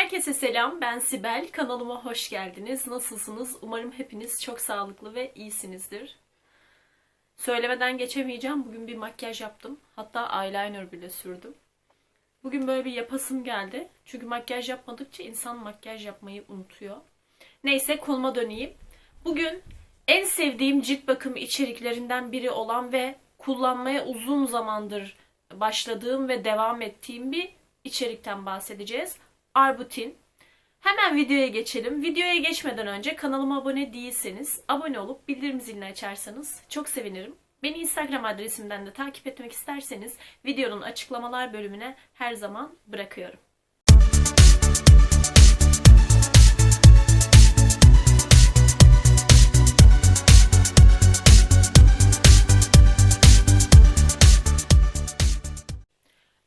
Herkese selam, ben Sibel. Kanalıma hoş geldiniz. Nasılsınız? Umarım hepiniz çok sağlıklı ve iyisinizdir. Söylemeden geçemeyeceğim. Bugün bir makyaj yaptım. Hatta eyeliner bile sürdüm. Bugün böyle bir yapasım geldi. Çünkü makyaj yapmadıkça insan makyaj yapmayı unutuyor. Neyse konuma döneyim. Bugün en sevdiğim cilt bakımı içeriklerinden biri olan ve kullanmaya uzun zamandır başladığım ve devam ettiğim bir içerikten bahsedeceğiz. Arbutin. Hemen videoya geçelim. Videoya geçmeden önce kanalıma abone değilseniz abone olup bildirim zilini açarsanız çok sevinirim. Beni Instagram adresimden de takip etmek isterseniz videonun açıklamalar bölümüne her zaman bırakıyorum.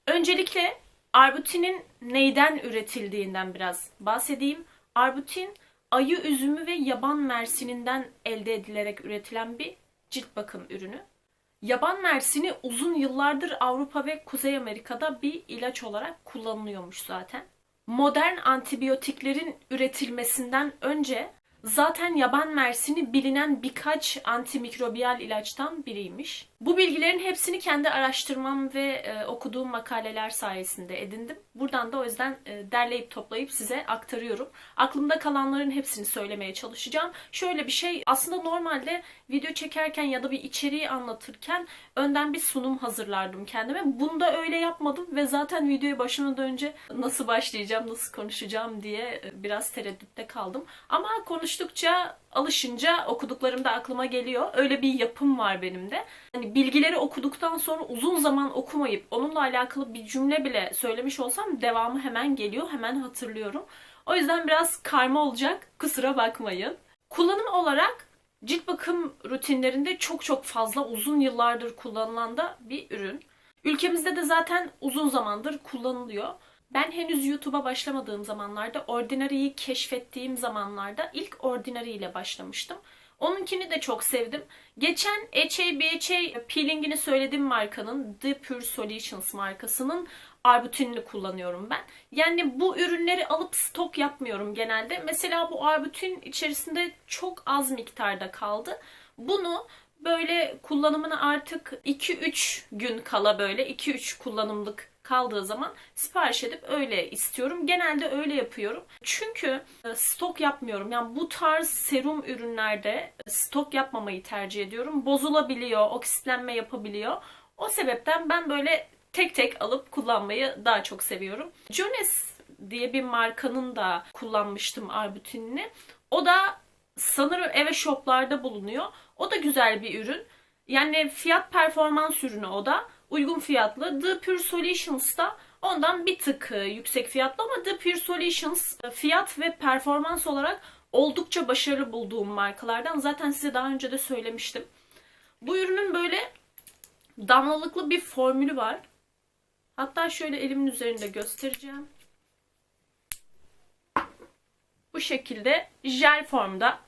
Öncelikle arbutinin neyden üretildiğinden biraz bahsedeyim. Arbutin ayı üzümü ve yaban mersininden elde edilerek üretilen bir cilt bakım ürünü. Yaban mersini uzun yıllardır Avrupa ve Kuzey Amerika'da bir ilaç olarak kullanılıyormuş zaten. Modern antibiyotiklerin üretilmesinden önce zaten yaban mersini bilinen birkaç antimikrobiyal ilaçtan biriymiş. Bu bilgilerin hepsini kendi araştırmam ve e, okuduğum makaleler sayesinde edindim. Buradan da o yüzden e, derleyip toplayıp size aktarıyorum. Aklımda kalanların hepsini söylemeye çalışacağım. Şöyle bir şey aslında normalde video çekerken ya da bir içeriği anlatırken önden bir sunum hazırlardım kendime. Bunu da öyle yapmadım ve zaten videoya başlamadan önce nasıl başlayacağım, nasıl konuşacağım diye e, biraz tereddütte kaldım. Ama konuştukça alışınca okuduklarım da aklıma geliyor. Öyle bir yapım var benim de. Hani bilgileri okuduktan sonra uzun zaman okumayıp onunla alakalı bir cümle bile söylemiş olsam devamı hemen geliyor, hemen hatırlıyorum. O yüzden biraz karma olacak. Kusura bakmayın. Kullanım olarak cilt bakım rutinlerinde çok çok fazla uzun yıllardır kullanılan da bir ürün. Ülkemizde de zaten uzun zamandır kullanılıyor. Ben henüz YouTube'a başlamadığım zamanlarda, Ordinary'yi keşfettiğim zamanlarda ilk Ordinary ile başlamıştım. Onunkini de çok sevdim. Geçen HA BHA peelingini söylediğim markanın The Pure Solutions markasının arbutinini kullanıyorum ben. Yani bu ürünleri alıp stok yapmıyorum genelde. Mesela bu arbutin içerisinde çok az miktarda kaldı. Bunu böyle kullanımını artık 2-3 gün kala böyle 2-3 kullanımlık kaldığı zaman sipariş edip öyle istiyorum. Genelde öyle yapıyorum. Çünkü e, stok yapmıyorum. Yani bu tarz serum ürünlerde stok yapmamayı tercih ediyorum. Bozulabiliyor, oksitlenme yapabiliyor. O sebepten ben böyle tek tek alıp kullanmayı daha çok seviyorum. Jones diye bir markanın da kullanmıştım arbutinini. O da sanırım eve shoplarda bulunuyor. O da güzel bir ürün. Yani fiyat performans ürünü o da. Uygun fiyatlı. The Pure Solutions da ondan bir tık e, yüksek fiyatlı ama The Pure Solutions e, fiyat ve performans olarak oldukça başarılı bulduğum markalardan. Zaten size daha önce de söylemiştim. Bu ürünün böyle damlalıklı bir formülü var. Hatta şöyle elimin üzerinde göstereceğim. Bu şekilde jel formda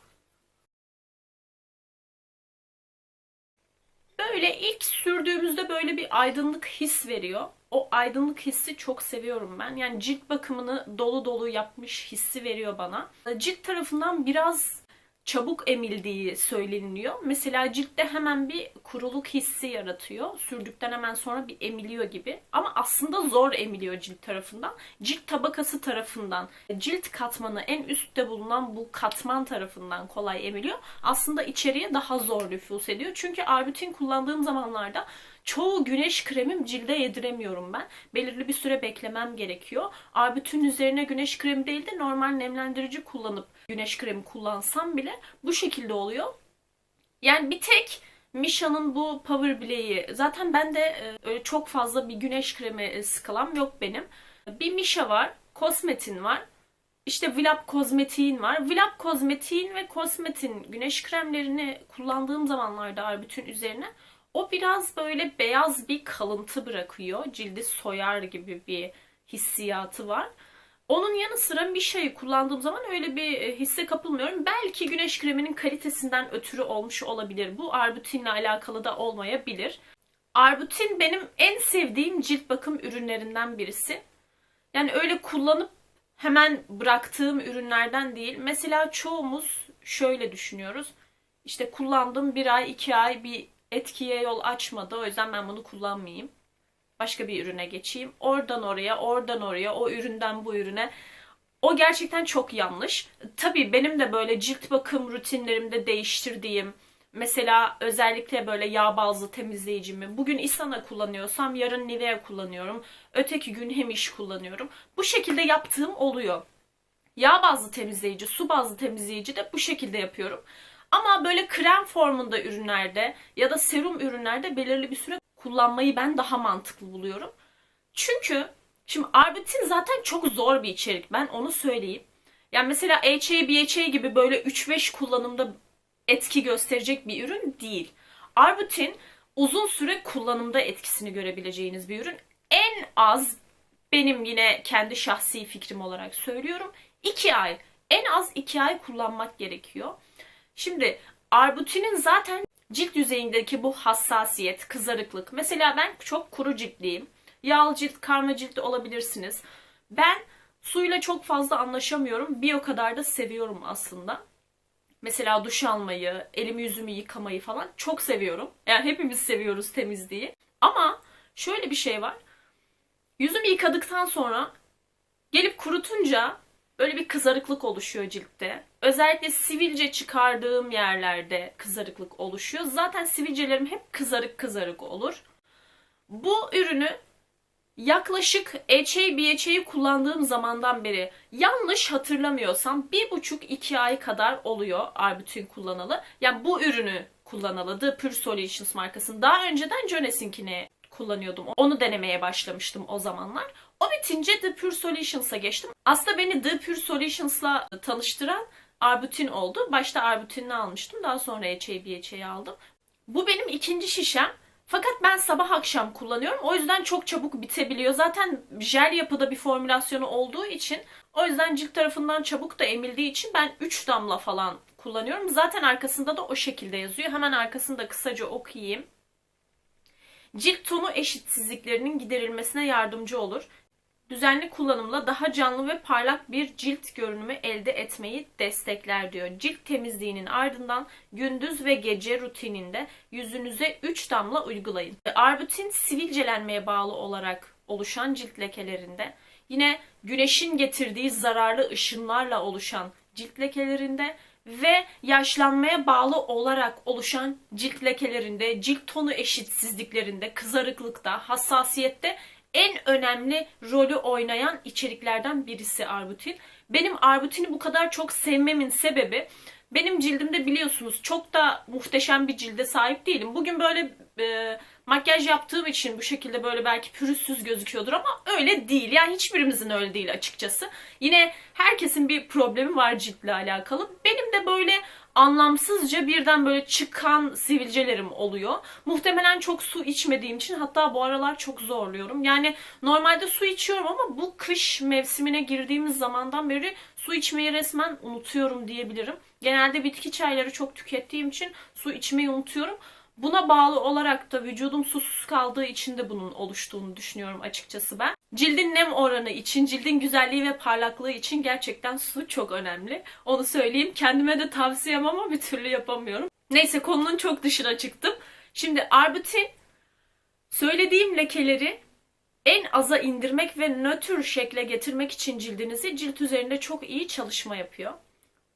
Böyle ilk sürdüğümüzde böyle bir aydınlık his veriyor. O aydınlık hissi çok seviyorum ben. Yani cilt bakımını dolu dolu yapmış hissi veriyor bana. Cilt tarafından biraz çabuk emildiği söyleniliyor. Mesela ciltte hemen bir kuruluk hissi yaratıyor. Sürdükten hemen sonra bir emiliyor gibi. Ama aslında zor emiliyor cilt tarafından. Cilt tabakası tarafından, cilt katmanı en üstte bulunan bu katman tarafından kolay emiliyor. Aslında içeriye daha zor nüfus ediyor. Çünkü arbutin kullandığım zamanlarda çoğu güneş kremim cilde yediremiyorum ben. Belirli bir süre beklemem gerekiyor. Arbutin üzerine güneş kremi değil de normal nemlendirici kullanıp güneş kremi kullansam bile bu şekilde oluyor. Yani bir tek Misha'nın bu Power Bileği. Zaten ben de e, öyle çok fazla bir güneş kremi e, skalam yok benim. Bir Misha var. Kosmetin var. İşte Vilap Kozmetik'in var. Vilap Kozmetik'in ve Kosmetin güneş kremlerini kullandığım zamanlarda bütün üzerine o biraz böyle beyaz bir kalıntı bırakıyor. Cildi soyar gibi bir hissiyatı var. Onun yanı sıra bir şeyi kullandığım zaman öyle bir e, hisse kapılmıyorum. Belki güneş kreminin kalitesinden ötürü olmuş olabilir. Bu arbutinle alakalı da olmayabilir. Arbutin benim en sevdiğim cilt bakım ürünlerinden birisi. Yani öyle kullanıp hemen bıraktığım ürünlerden değil. Mesela çoğumuz şöyle düşünüyoruz. İşte kullandım bir ay, iki ay bir etkiye yol açmadı. O yüzden ben bunu kullanmayayım. Başka bir ürüne geçeyim. Oradan oraya, oradan oraya, o üründen bu ürüne. O gerçekten çok yanlış. Tabii benim de böyle cilt bakım rutinlerimde değiştirdiğim, mesela özellikle böyle yağ bazlı temizleyicimi, bugün Isana kullanıyorsam yarın Nivea kullanıyorum, öteki gün Hemiş kullanıyorum. Bu şekilde yaptığım oluyor. Yağ bazlı temizleyici, su bazlı temizleyici de bu şekilde yapıyorum. Ama böyle krem formunda ürünlerde ya da serum ürünlerde belirli bir süre kullanmayı ben daha mantıklı buluyorum. Çünkü şimdi arbutin zaten çok zor bir içerik. Ben onu söyleyeyim. Yani mesela HA, BHA gibi böyle 3-5 kullanımda etki gösterecek bir ürün değil. Arbutin uzun süre kullanımda etkisini görebileceğiniz bir ürün. En az benim yine kendi şahsi fikrim olarak söylüyorum. 2 ay. En az 2 ay kullanmak gerekiyor. Şimdi arbutinin zaten cilt yüzeyindeki bu hassasiyet, kızarıklık. Mesela ben çok kuru ciltliyim. Yağlı cilt, karma cilt olabilirsiniz. Ben suyla çok fazla anlaşamıyorum. Bir o kadar da seviyorum aslında. Mesela duş almayı, elimi yüzümü yıkamayı falan çok seviyorum. Yani hepimiz seviyoruz temizliği. Ama şöyle bir şey var. Yüzümü yıkadıktan sonra gelip kurutunca böyle bir kızarıklık oluşuyor ciltte. Özellikle sivilce çıkardığım yerlerde kızarıklık oluşuyor. Zaten sivilcelerim hep kızarık kızarık olur. Bu ürünü yaklaşık HA BHA'yı kullandığım zamandan beri yanlış hatırlamıyorsam bir buçuk iki ay kadar oluyor Arbutin kullanalı. Yani bu ürünü kullanalı The Pure Solutions markasının. Daha önceden Jones'inkini kullanıyordum. Onu denemeye başlamıştım o zamanlar. O bitince The Pure Solutions'a geçtim. Aslında beni The Pure Solutions'la tanıştıran Arbutin oldu. Başta Arbutin'i almıştım. Daha sonra HA BHA'yı aldım. Bu benim ikinci şişem. Fakat ben sabah akşam kullanıyorum. O yüzden çok çabuk bitebiliyor. Zaten jel yapıda bir formülasyonu olduğu için o yüzden cilt tarafından çabuk da emildiği için ben 3 damla falan kullanıyorum. Zaten arkasında da o şekilde yazıyor. Hemen arkasını da kısaca okuyayım. Cilt tonu eşitsizliklerinin giderilmesine yardımcı olur. Düzenli kullanımla daha canlı ve parlak bir cilt görünümü elde etmeyi destekler diyor. Cilt temizliğinin ardından gündüz ve gece rutininde yüzünüze 3 damla uygulayın. Arbutin sivilcelenmeye bağlı olarak oluşan cilt lekelerinde, yine güneşin getirdiği zararlı ışınlarla oluşan cilt lekelerinde ve yaşlanmaya bağlı olarak oluşan cilt lekelerinde, cilt tonu eşitsizliklerinde, kızarıklıkta, hassasiyette en önemli rolü oynayan içeriklerden birisi arbutin. Benim arbutini bu kadar çok sevmemin sebebi benim cildimde biliyorsunuz çok da muhteşem bir cilde sahip değilim. Bugün böyle e, makyaj yaptığım için bu şekilde böyle belki pürüzsüz gözüküyordur ama öyle değil. Yani hiçbirimizin öyle değil açıkçası. Yine herkesin bir problemi var ciltle alakalı. Benim de böyle anlamsızca birden böyle çıkan sivilcelerim oluyor. Muhtemelen çok su içmediğim için hatta bu aralar çok zorluyorum. Yani normalde su içiyorum ama bu kış mevsimine girdiğimiz zamandan beri su içmeyi resmen unutuyorum diyebilirim. Genelde bitki çayları çok tükettiğim için su içmeyi unutuyorum. Buna bağlı olarak da vücudum susuz kaldığı için de bunun oluştuğunu düşünüyorum açıkçası ben. Cildin nem oranı için, cildin güzelliği ve parlaklığı için gerçekten su çok önemli. Onu söyleyeyim. Kendime de tavsiyem ama bir türlü yapamıyorum. Neyse konunun çok dışına çıktım. Şimdi arbutin söylediğim lekeleri en aza indirmek ve nötr şekle getirmek için cildinizi cilt üzerinde çok iyi çalışma yapıyor.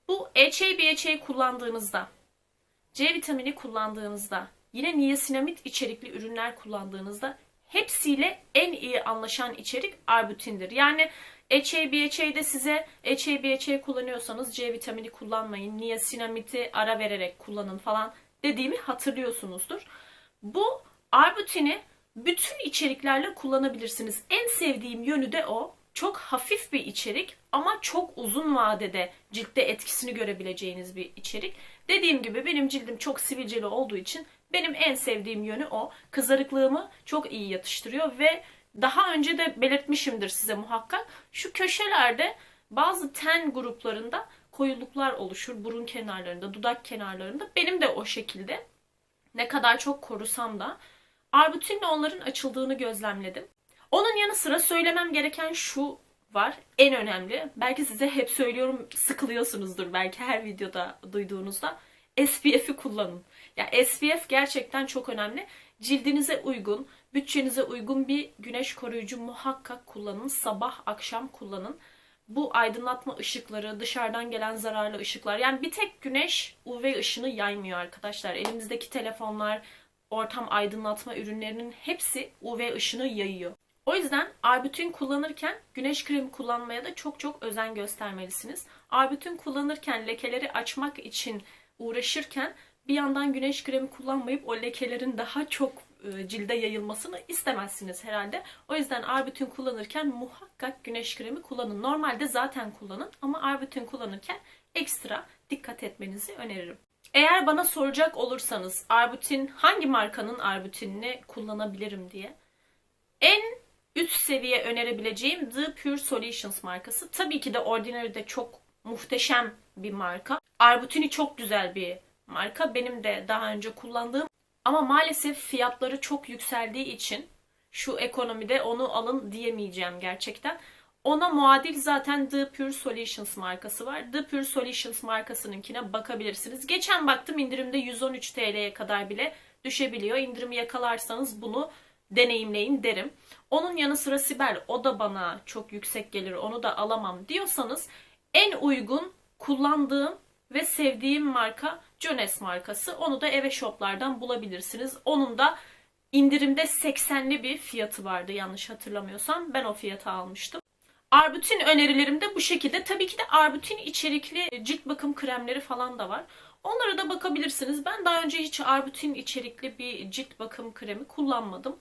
Bu HA BHA kullandığınızda C vitamini kullandığınızda, yine niasinamid içerikli ürünler kullandığınızda hepsiyle en iyi anlaşan içerik arbutindir. Yani HA, BHA'de size HA, BHA kullanıyorsanız C vitamini kullanmayın, niasinamidi ara vererek kullanın falan dediğimi hatırlıyorsunuzdur. Bu arbutini bütün içeriklerle kullanabilirsiniz. En sevdiğim yönü de o. Çok hafif bir içerik ama çok uzun vadede ciltte etkisini görebileceğiniz bir içerik. Dediğim gibi benim cildim çok sivilceli olduğu için benim en sevdiğim yönü o. Kızarıklığımı çok iyi yatıştırıyor ve daha önce de belirtmişimdir size muhakkak. Şu köşelerde bazı ten gruplarında koyuluklar oluşur. Burun kenarlarında, dudak kenarlarında. Benim de o şekilde. Ne kadar çok korusam da arbutinle onların açıldığını gözlemledim. Onun yanı sıra söylemem gereken şu var. En önemli. Belki size hep söylüyorum sıkılıyorsunuzdur belki her videoda duyduğunuzda. SPF'i kullanın. Ya SPF gerçekten çok önemli. Cildinize uygun, bütçenize uygun bir güneş koruyucu muhakkak kullanın. Sabah, akşam kullanın. Bu aydınlatma ışıkları, dışarıdan gelen zararlı ışıklar. Yani bir tek güneş UV ışını yaymıyor arkadaşlar. Elimizdeki telefonlar, ortam aydınlatma ürünlerinin hepsi UV ışını yayıyor. O yüzden Arbutin kullanırken güneş kremi kullanmaya da çok çok özen göstermelisiniz. Arbutin kullanırken lekeleri açmak için uğraşırken bir yandan güneş kremi kullanmayıp o lekelerin daha çok e, cilde yayılmasını istemezsiniz herhalde. O yüzden Arbutin kullanırken muhakkak güneş kremi kullanın. Normalde zaten kullanın ama Arbutin kullanırken ekstra dikkat etmenizi öneririm. Eğer bana soracak olursanız Arbutin hangi markanın Arbutin'ini kullanabilirim diye en üst seviye önerebileceğim The Pure Solutions markası. Tabii ki de Ordinary'de çok muhteşem bir marka. Arbutini çok güzel bir marka. Benim de daha önce kullandığım ama maalesef fiyatları çok yükseldiği için şu ekonomide onu alın diyemeyeceğim gerçekten. Ona muadil zaten The Pure Solutions markası var. The Pure Solutions markasınınkine bakabilirsiniz. Geçen baktım indirimde 113 TL'ye kadar bile düşebiliyor. İndirimi yakalarsanız bunu deneyimleyin derim. Onun yanı sıra Sibel o da bana çok yüksek gelir onu da alamam diyorsanız en uygun kullandığım ve sevdiğim marka Jones markası. Onu da eve shoplardan bulabilirsiniz. Onun da indirimde 80'li bir fiyatı vardı yanlış hatırlamıyorsam. Ben o fiyata almıştım. Arbutin önerilerim de bu şekilde. Tabii ki de Arbutin içerikli cilt bakım kremleri falan da var. Onlara da bakabilirsiniz. Ben daha önce hiç Arbutin içerikli bir cilt bakım kremi kullanmadım.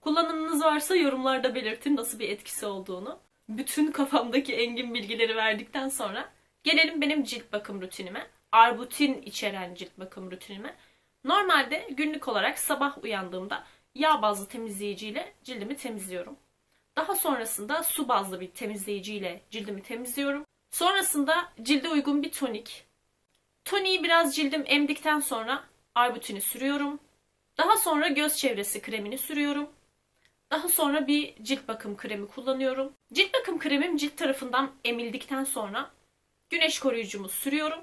Kullanımınız varsa yorumlarda belirtin nasıl bir etkisi olduğunu. Bütün kafamdaki engin bilgileri verdikten sonra gelelim benim cilt bakım rutinime. Arbutin içeren cilt bakım rutinime. Normalde günlük olarak sabah uyandığımda yağ bazlı temizleyiciyle cildimi temizliyorum. Daha sonrasında su bazlı bir temizleyiciyle cildimi temizliyorum. Sonrasında cilde uygun bir tonik. Toniği biraz cildim emdikten sonra arbutini sürüyorum. Daha sonra göz çevresi kremini sürüyorum. Daha sonra bir cilt bakım kremi kullanıyorum. Cilt bakım kremim cilt tarafından emildikten sonra güneş koruyucumu sürüyorum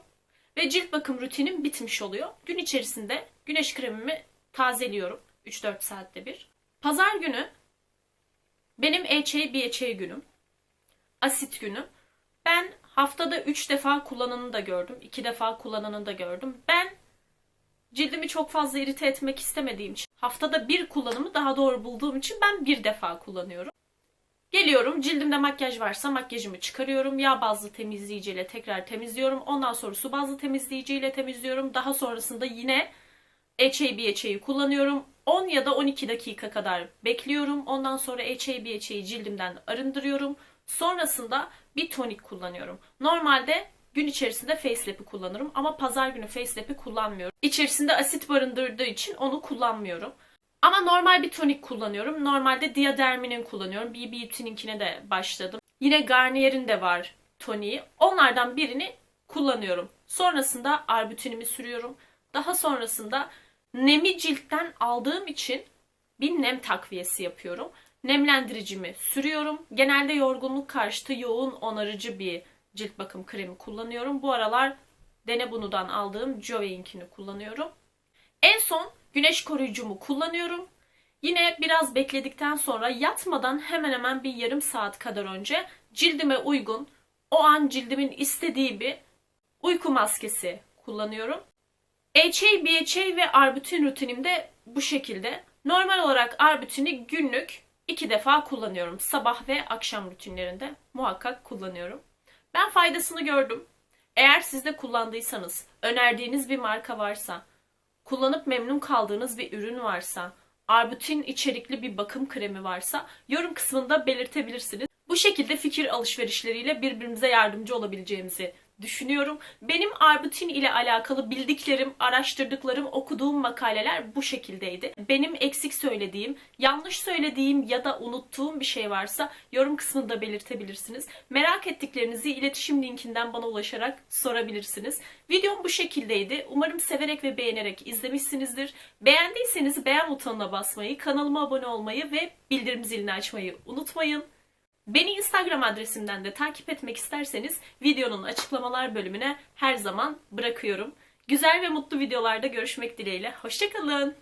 ve cilt bakım rutinim bitmiş oluyor. Gün içerisinde güneş kremimi tazeliyorum 3-4 saatte bir. Pazar günü benim EÇE BHA günüm. Asit günü. Ben haftada 3 defa kullananını da gördüm. 2 defa kullananını da gördüm. Ben cildimi çok fazla irite etmek istemediğim için haftada bir kullanımı daha doğru bulduğum için ben bir defa kullanıyorum. Geliyorum cildimde makyaj varsa makyajımı çıkarıyorum. Yağ bazlı temizleyiciyle tekrar temizliyorum. Ondan sonra su bazlı temizleyiciyle temizliyorum. Daha sonrasında yine HA BHA'yı kullanıyorum. 10 ya da 12 dakika kadar bekliyorum. Ondan sonra HA BHA'yı cildimden arındırıyorum. Sonrasında bir tonik kullanıyorum. Normalde gün içerisinde facelap'i kullanırım ama pazar günü facelap'i kullanmıyorum. İçerisinde asit barındırdığı için onu kullanmıyorum. Ama normal bir tonik kullanıyorum. Normalde Diadermi'nin kullanıyorum. BB Beauty'ninkine de başladım. Yine Garnier'in de var toniği. Onlardan birini kullanıyorum. Sonrasında arbutinimi sürüyorum. Daha sonrasında nemi ciltten aldığım için bir nem takviyesi yapıyorum. Nemlendiricimi sürüyorum. Genelde yorgunluk karşıtı yoğun onarıcı bir cilt bakım kremi kullanıyorum. Bu aralar Dene Bunu'dan aldığım Joveinkini kullanıyorum. En son güneş koruyucumu kullanıyorum. Yine biraz bekledikten sonra yatmadan hemen hemen bir yarım saat kadar önce cildime uygun, o an cildimin istediği bir uyku maskesi kullanıyorum. HA, BHA ve Arbutin rutinimde bu şekilde. Normal olarak Arbutin'i günlük iki defa kullanıyorum. Sabah ve akşam rutinlerinde muhakkak kullanıyorum. Ben faydasını gördüm. Eğer siz de kullandıysanız, önerdiğiniz bir marka varsa, kullanıp memnun kaldığınız bir ürün varsa, Arbutin içerikli bir bakım kremi varsa yorum kısmında belirtebilirsiniz. Bu şekilde fikir alışverişleriyle birbirimize yardımcı olabileceğimizi düşünüyorum. Benim Arbutin ile alakalı bildiklerim, araştırdıklarım, okuduğum makaleler bu şekildeydi. Benim eksik söylediğim, yanlış söylediğim ya da unuttuğum bir şey varsa yorum kısmında belirtebilirsiniz. Merak ettiklerinizi iletişim linkinden bana ulaşarak sorabilirsiniz. Videom bu şekildeydi. Umarım severek ve beğenerek izlemişsinizdir. Beğendiyseniz beğen butonuna basmayı, kanalıma abone olmayı ve bildirim zilini açmayı unutmayın. Beni Instagram adresimden de takip etmek isterseniz videonun açıklamalar bölümüne her zaman bırakıyorum. Güzel ve mutlu videolarda görüşmek dileğiyle. Hoşçakalın.